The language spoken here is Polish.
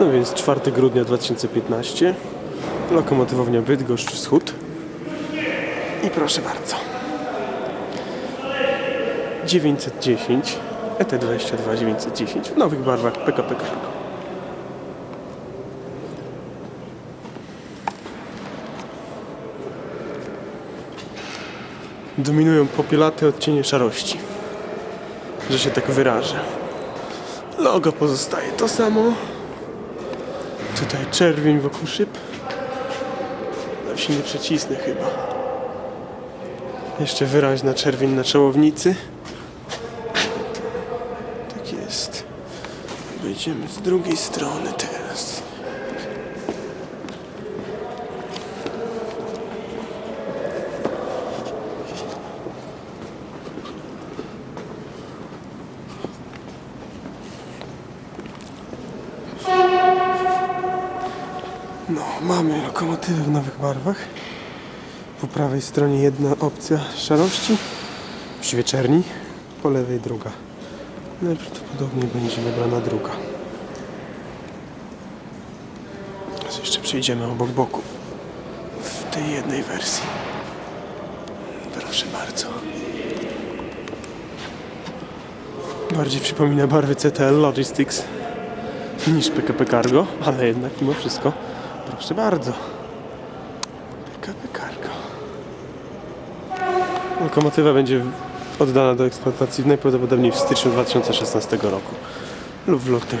No więc 4 grudnia 2015. Lokomotywownia Bydgoszcz Wschód. I proszę bardzo. 910 ET22 910 w nowych barwach PKP Cargo. Dominują popielate odcienie szarości, że się tak wyrażę. Logo pozostaje to samo. Tutaj czerwień wokół szyb. Tam się nie przecisnę chyba. Jeszcze wyraźna czerwień na czołownicy. Tak jest. Będziemy z drugiej strony teraz. No, mamy lokomotywę w nowych barwach. Po prawej stronie jedna opcja szarości, świeczerni, po lewej druga. Najprawdopodobniej będzie wybrana druga. Teraz jeszcze przejdziemy obok boku w tej jednej wersji. Proszę bardzo. Bardziej przypomina barwy CTL Logistics niż PKP Cargo, ale jednak mimo wszystko proszę bardzo. PKP Cargo. Lokomotywa będzie oddana do eksploatacji najprawdopodobniej w styczniu 2016 roku lub w lutym